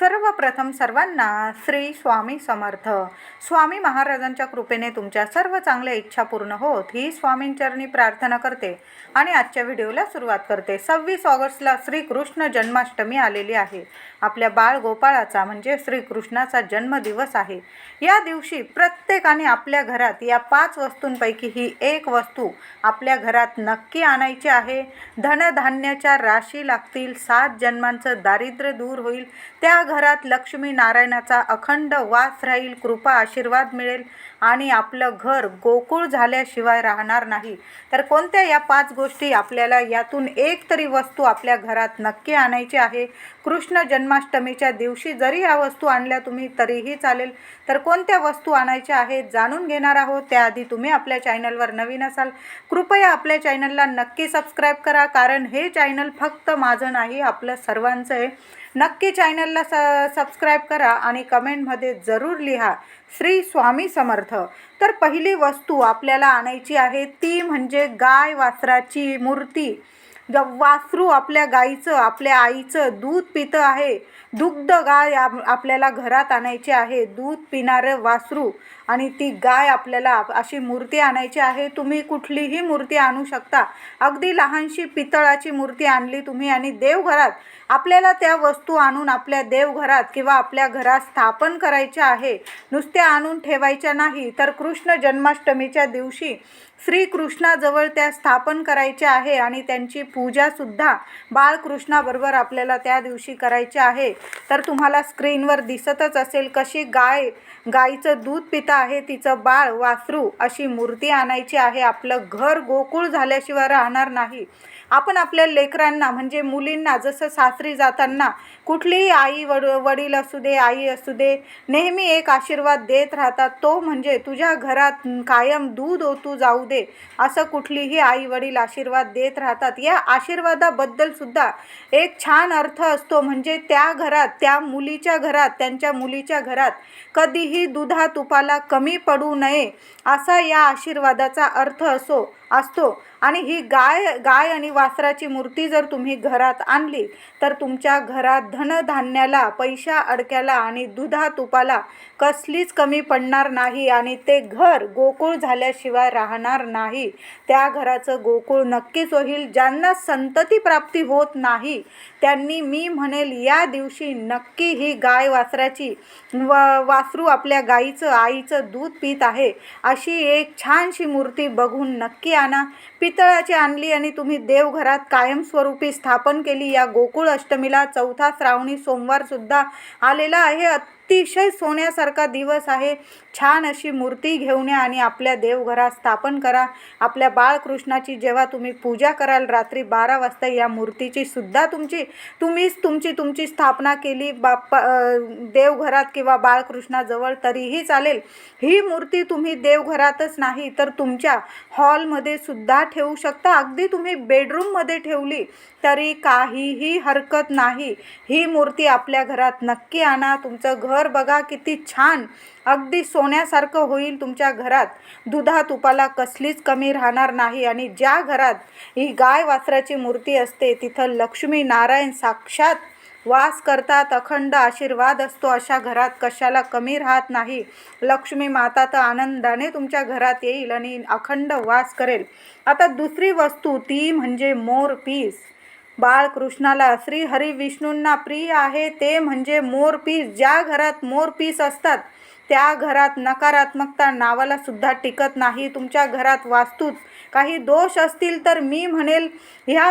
सर्वप्रथम सर्वांना श्री स्वामी समर्थ. स्वामी महाराजांच्या कृपेने तुमच्या सर्व चांगल्या इच्छा पूर्ण होत ही स्वामींचरणी प्रार्थना करते आणि आजच्या व्हिडिओला सुरुवात करते. सव्वीस ऑगस्टला श्रीकृष्ण जन्माष्टमी आलेली आहे. आपल्या बाळ गोपाळाचा म्हणजे श्रीकृष्णाचा जन्मदिवस आहे. या दिवशी प्रत्येकाने आपल्या घरात या पाच वस्तूंपैकी ही एक वस्तू आपल्या घरात नक्की आणायची आहे. धनधान्याच्या राशी लागतील सात जन्मांचं दारिद्र्य दूर होईल त्या घरात लक्ष्मी नारायणाचा अखंड वास राहील कृपा आशीर्वाद मिळेल. आणि आपलं घर गोकुळ झाल्याशिवाय राहणार नाही. तर कोणत्या या पाच गोष्टी आपल्याला यातून एक तरी वस्तू आपल्या घरात नक्की आणायची आहे? कृष्ण जन्माष्टमीच्या दिवशी जरी या वस्तू आणल्या तुम्ही तरीही चालेल. तर कोणत्या वस्तू आणायच्या आहेत जाणून घेणार आहोत. त्याआधी तुम्ही आपल्या चॅनलवर नवीन असाल कृपया आपल्या चॅनलला नक्की सबस्क्राईब करा कारण हे चॅनल फक्त माझं नाही आपलं सर्वांचं आहे. नक्की चॅनलला स सबस्क्राईब करा आणि कमेंटमध्ये जरूर लिहा. श्री स्वामी समर्थ. तर पहिली वस्तू आपल्याला आणायची आहे ती म्हणजे गाय वासराची मूर्ती. ज वासरू आपल्या गाईचं आपल्या आईचं दूध पितं आहे. दुग्ध गाय आप आपल्याला घरात आणायची आहे. दूध पिणारं वासरू आणि ती गाय आपल्याला अशी मूर्ती आणायची आहे. तुम्ही कुठलीही मूर्ती आणू शकता. अगदी लहानशी पितळाची मूर्ती आणली तुम्ही आणि देवघरात आपल्याला त्या वस्तू आणून आपल्या देवघरात किंवा आपल्या घरात स्थापन करायच्या आहे. नुसत्या आणून ठेवायच्या नाही. तर कृष्ण जन्माष्टमीच्या दिवशी श्रीकृष्णाजवळ त्या स्थापन करायच्या आहे आणि त्यांची पूजासुद्धा बाळकृष्णाबरोबर आपल्याला त्या दिवशी करायची आहे. तर तुम्हाला स्क्रीनवर दिसतच असेल कशी गाय गाईचं दूध पिता आहे तिचं बाळ वासरू अशी मूर्ती आणायची आहे. आपलं घर गोकुळ झाल्याशिवाय राहणार नाही. आपण आपल्या लेकरांना म्हणजे मुलींना जसं सासरी जाताना कुठलीही आई वड वडील असू दे आई असू दे नेहमी एक आशीर्वाद देत राहतात. तो म्हणजे तुझ्या घरात कायम दूध ओतू जाऊ दे. असं कुठलीही आई वडील आशीर्वाद देत राहतात. या आशीर्वादाबद्दल सुद्धा एक छान अर्थ असतो. म्हणजे त्या घरात त्या मुलीच्या घरात त्यांच्या मुलीच्या घरात कधीही दुधा तुपाला कमी पडू नये असा या आशीर्वादाचा अर्थ असो. असतो. आणि ही गाय गाय आणि वासराची मूर्ती जर तुम्ही घरात आणली तर तुमच्या घरात धनधान्याला पैशा अडक्याला आणि दुधा तुपाला कसलीच कमी पडणार नाही आणि ते घर गोकुळ झाल्याशिवाय राहणार नाही. त्या घराचं गोकुळ नक्कीच होईल. ज्यांना संतती प्राप्ती होत नाही त्यांनी मी म्हणेल या दिवशी नक्की ही गाय वासराची व वासरू आपल्या गाईचं आईचं दूध पित आहे. अशी एक छानशी मूर्ती बघून नक्की आणा. पितळाची आणली आणि तुम्ही देवघरात कायमस्वरूपी स्थापन केली. या गोकुळ अष्टमीला चौथा श्रावणी सोमवारसुद्धा आलेला आहे. अतिशय सोन्यासारखा दिवस आहे. छान अशी मूर्ती घेऊन या आणि आपल्या देवघरात स्थापन करा. आपल्या बाळकृष्णाची जेव्हा तुम्ही पूजा कराल रात्री बारा वाजता या मूर्तीची सुद्धा तुमची तुम्हीच तुमची तुमची स्थापना केली. बाप्पा देवघरात किंवा बाळकृष्णाजवळ तरीही चालेल. ही मूर्ती तुम्ही देवघरातच नाही तर तुमच्या हॉलमध्ये सुद्धा ठेवू शकता. अगदी तुम्ही बेडरूममध्ये ठेवली तरी काहीही हरकत नाही. ही मूर्ती आपल्या घरात नक्की आणा. तुमचं घर बघा किती छान. अगदी सोन्यासारखं होईल तुमच्या घरात. दुधा तुपाला कसलीच कमी राहणार नाही आणि ज्या घरात ही गाय वासराची मूर्ती असते तिथं लक्ष्मी नारायण साक्षात वास करतात अखंड आशीर्वाद असतो. अशा घरात कशाला कमी राहत नाही. लक्ष्मी माता तर आनंदाने तुमच्या घरात येईल आणि अखंड वास करेल. आता दुसरी वस्तू ती म्हणजे मोर पीस. बाळकृष्णाला श्रीहरी विष्णूंना प्रिय आहे ते म्हणजे मोरपीस. ज्या घरात मोरपीस असतात त्या घरात नकारात्मकता नावाला सुद्धा टिकत नाही. तुमच्या घरात वास्तूत काही दोष असतील तर मी म्हणेल ह्या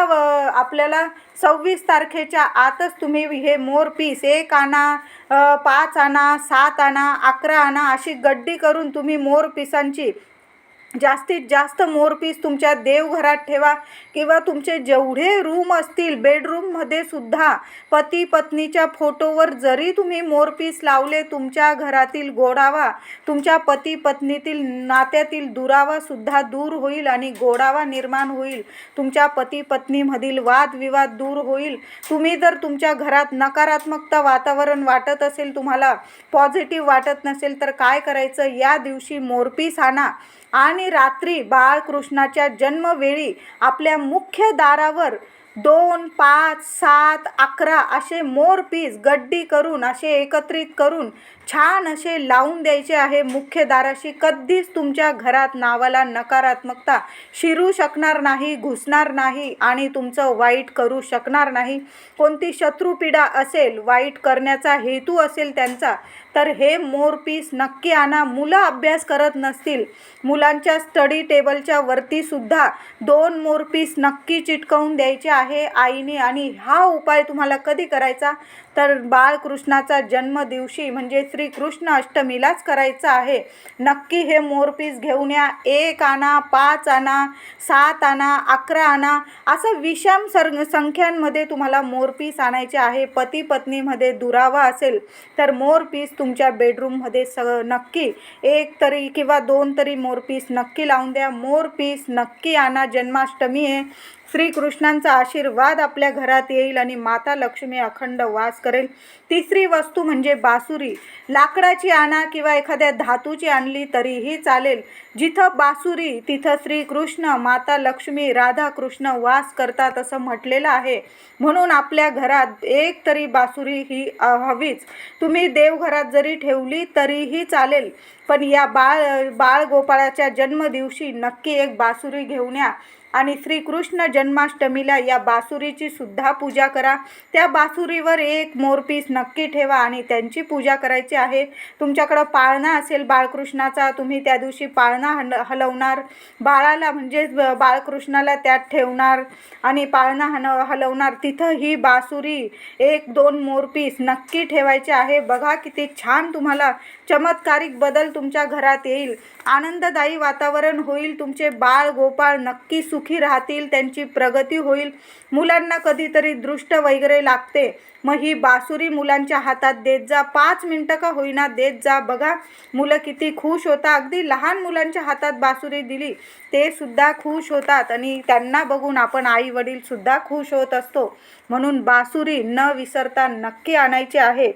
आपल्याला सव्वीस तारखेच्या आतच तुम्ही हे मोरपीस. एक आणा पाच आणा सात आणा अकरा आणा अशी गड्डी करून तुम्ही मोरपिसांची जास्तीत जास्त मोरपीस तुमच्या देवघरात ठेवा किंवा तुमचे जेवढे रूम असतील बेडरूममध्ये सुद्धा पती पत्नीच्या फोटोवर जरी तुम्ही मोरपीस लावले तुमच्या घरातील गोडावा तुमच्या पती पत्नीतील नात्यातील दुरावा सुद्धा दूर होईल आणि गोडावा निर्माण होईल. तुमच्या पती पत्नीमधील वादविवाद दूर होईल. तुम्ही जर तुमच्या घरात नकारात्मकता वातावरण वाटत असेल तुम्हाला पॉझिटिव्ह वाटत नसेल तर काय करायचं? या दिवशी मोरपीस आणा. आणि रात्री बाळकृष्णाच्या जन्मवेळी आपल्या मुख्य दारावर दोन पाच सात अकरा असे मोर पीस गड्डी करून असे एकत्रित करून छान असे लावून द्यायचे आहे. मुख्य दाराशी कधीच तुमच्या घरात नावाला नकारात्मकता शिरू शकणार नाही घुसणार नाही आणि तुमचं वाईट करू शकणार नाही. कोणती शत्रुपीडा असेल वाईट करण्याचा हेतू असेल त्यांचा तर हे मोरपीस नक्की आणा. मुलं अभ्यास करत नसतील. मुलांच्या स्टडी टेबलच्या वरतीसुद्धा दोन दोन मोरपीस नक्की चिटकवून द्यायचे आहे. आईने आणि हा उपाय तुम्हाला कधी करायचा? तर बाळकृष्णाचा जन्मदिवशी म्हणजे श्रीकृष्ण अष्टमीलाच करायचा आहे. नक्की हे मोरपीस घेऊन या. एक आणा पाच आणा सात आणा अकरा आणा. असं विषम सर संख्यांमध्ये तुम्हाला मोरपीस आणायचे आहे. पती पत्नीमध्ये दुरावा असेल तर मोरपीस तुमच्या बेडरूममध्ये स नक्की एक तरी किंवा दोन तरी मोरपीस नक्की लावून द्या. मोरपीस नक्की आणा. जन्माष्टमी आहे. श्रीकृष्णांचा आशीर्वाद आपल्या घरात येईल आणि माता लक्ष्मी अखंड वास करेल. तिसरी वस्तू म्हणजे बासुरी. लाकडाची आणा किंवा एखाद्या धातूची आणली तरीही चालेल. जिथं बासुरी तिथं श्रीकृष्ण माता लक्ष्मी राधा कृष्ण वास करतात असं म्हटलेलं आहे. म्हणून आपल्या घरात एक तरी बासुरी ही हवीच. तुम्ही देवघरात जरी ठेवली तरीही चालेल. पण या बाळ बाळगोपाळाच्या जन्मदिवशी नक्की एक बासुरी घेऊन या. आणि श्रीकृष्ण जन्माष्टमीला या बासुरीची सुद्धा पूजा करा. त्या बासुरीवर एक मोरपीस नक्की ठेवा आणि त्यांची पूजा करायची आहे. तुमच्याकडं पाळणा असेल बाळकृष्णाचा तुम्ही त्या दिवशी पाळणा हल हलवणार. बाळाला म्हणजे बाळकृष्णाला त्यात ठेवणार आणि पाळणा हन हलवणार. तिथं ही बासुरी एक दोन मोरपीस नक्की ठेवायचे आहे. बघा किती छान तुम्हाला चमत्कारिक बदल तुमच्या घरात येईल. आनंददायी वातावरण होईल. तुमचे बाळ गोपाळ नक्की सुख राहतील त्यांची प्रगती होईल. मुलांना कधीतरी दृष्ट वगैरे लागते. मग ही बासुरी मुलांच्या हातात देत जा. पाच मिनटं का होईना देत जा. बघा मुलं किती खुश होतात अगदी लहान मुलांच्या हातात बासुरी दिली ते सुद्धा खुश होतात. आणि त्यांना बघून आपण आई वडील सुद्धा खुश होत असतो. म्हणून बासुरी न विसरता नक्की आणायची आहे.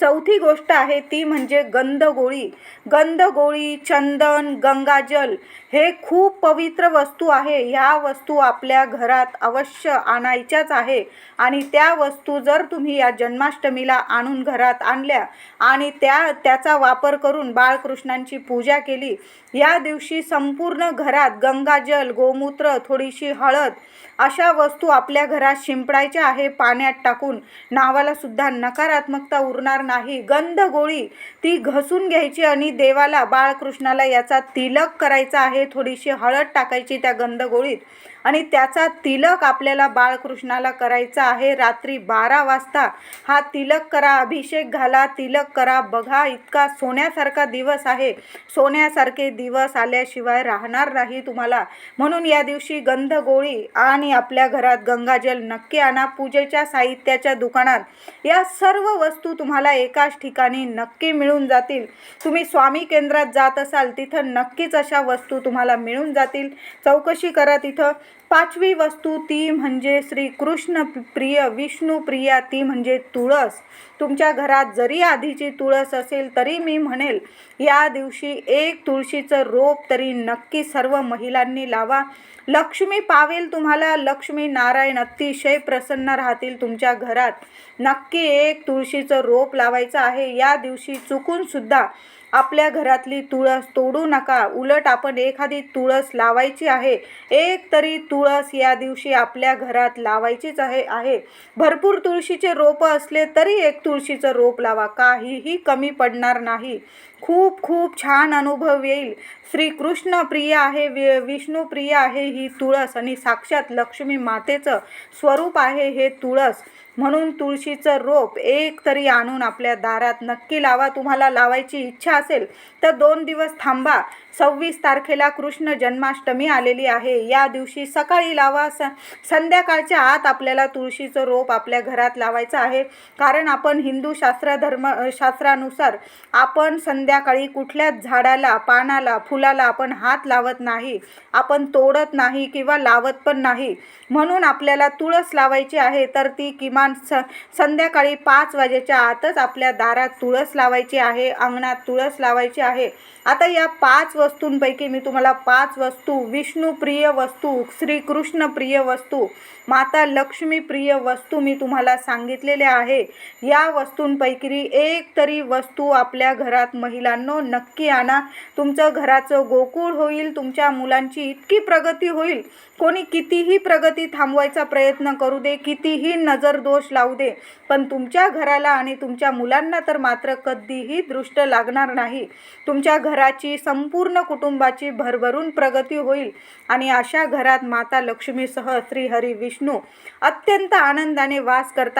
चौथी गोष्ट आहे ती म्हणजे गंधगोळी. गंधगोळी चंदन गंगाजल हे खूप पवित्र वस्तू आहे. ह्या वस्तू आपल्या घरात अवश्य आणायच्याच आहे. आणि त्या वस्तू जर तुम्ही या जन्माष्टमीला आणून घरात आणल्या आणि त्या त्याचा वापर करून बाळकृष्णांची पूजा केली या दिवशी संपूर्ण घरात गंगाजल गोमूत्र थोडीशी हळद अशा वस्तू आपल्या घरात शिंपडायच्या आहे. पाण्यात टाकून नावाला सुद्धा नकारात्मकता उरणार नाही. गंध गोळी ती घसून घ्यायची आणि देवाला बाळकृष्णाला याचा तिलक करायचा आहे. थोडीशी हळद टाकायची त्या गंधगोळीत आणि त्याचा तिलक आपल्याला बाळकृष्णाला करायचा आहे रात्री बारा वाजता. हा तिलक करा अभिषेक घाला तिलक करा. बघा इतका सोन्यासारखा दिवस आहे. सोन्यासारखे दिवस आल्याशिवाय राहणार नाही तुम्हाला. म्हणून या दिवशी गंधगोळी आणि आपल्या घरात गंगाजल नक्की आणा. पूजेच्या साहित्याच्या दुकानात या सर्व वस्तू तुम्हाला एकाच ठिकाणी नक्की मिळून जातील. तुम्ही स्वामी केंद्रात जात असाल तिथं नक्कीच अशा वस्तू तुम्हाला मिळून जातील. चौकशी करा तिथं. पाचवी वस्तू ती म्हणजे श्रीकृष्ण प्रिय विष्णू प्रिया ती म्हणजे तुळस. तुमच्या घरात जरी आधीची तुळस असेल तरी मी म्हणेल या दिवशी एक तुळशीचं रोप तरी नक्की सर्व महिलांनी लावा. लक्ष्मी पावेल तुम्हाला लक्ष्मी नारायण अतिशय प्रसन्न राहतील तुमच्या घरात. नक्की एक तुळशीचं रोप लावायचं आहे. या दिवशी चुकून सुद्धा आपल्या घरातली तुळस तोडू नका. उलट आपण एखादी तुळस लावायची आहे. एक तरी तुळस या दिवशी आपल्या घरात लावायचीच आहे आहे. भरपूर तुळशीचे रोपं असले तरी एक तुळशीचं रोप लावा. काहीही कमी पडणार नाही. खूप खूप छान अनुभव येईल. श्रीकृष्ण प्रिय आहे वि विष्णू प्रिय आहे ही तुळस आणि साक्षात लक्ष्मी मातेचं स्वरूप आहे हे तुळस. म्हणून तुळशीचं रोप एक तरी आणून आपल्या दारात नक्की लावा. तुम्हाला लावायची इच्छा असेल तर दोन दिवस थांबा. सव्वीस तारखेला कृष्ण जन्माष्टमी आलेली आहे. या दिवशी सकाळी लावा स संध्याकाळच्या आत आपल्याला तुळशीचं रोप आपल्या घरात लावायचं आहे. कारण आपण हिंदू शास्त्र धर्म शास्त्रानुसार आपण संध्याकाळी कुठल्याच झाडाला पानाला फुलाला आपण हात लावत नाही. आपण तोडत नाही किंवा लावत पण नाही. म्हणून आपल्याला तुळस लावायची आहे तर ती किमान स संध्याकाळी पाच वाजेच्या आतच आपल्या दारात तुळस लावायची आहे अंगणात तुळस लावायची आहे. आता या पाच व वस्तूंपैकी मी तुम्हाला पाच वस्तू विष्णुप्रिय वस्तू श्रीकृष्ण प्रिय वस्तू माता लक्ष्मी प्रिय वस्तू मी तुम्हाला सांगितलेल्या आहे. या वस्तूंपैकी एक तरी वस्तू आपल्या घरात महिलांनो नक्की आणा. तुमचं घराचं गोकुळ होईल तुमच्या मुलांची इतकी प्रगती होईल. कोणी कितीही प्रगती थांबवायचा प्रयत्न करू दे कितीही नजर दोष लावू दे पण तुमच्या घराला आणि तुमच्या मुलांना तर मात्र कधीही दृष्ट लागणार नाही. तुमच्या घराची संपूर्ण कुटुंबाची भरभरून प्रगती होईल. आणि अशा घरात माता लक्ष्मीसह श्रीहरी विष्णू अत्यंत आनंदाने वास करतात.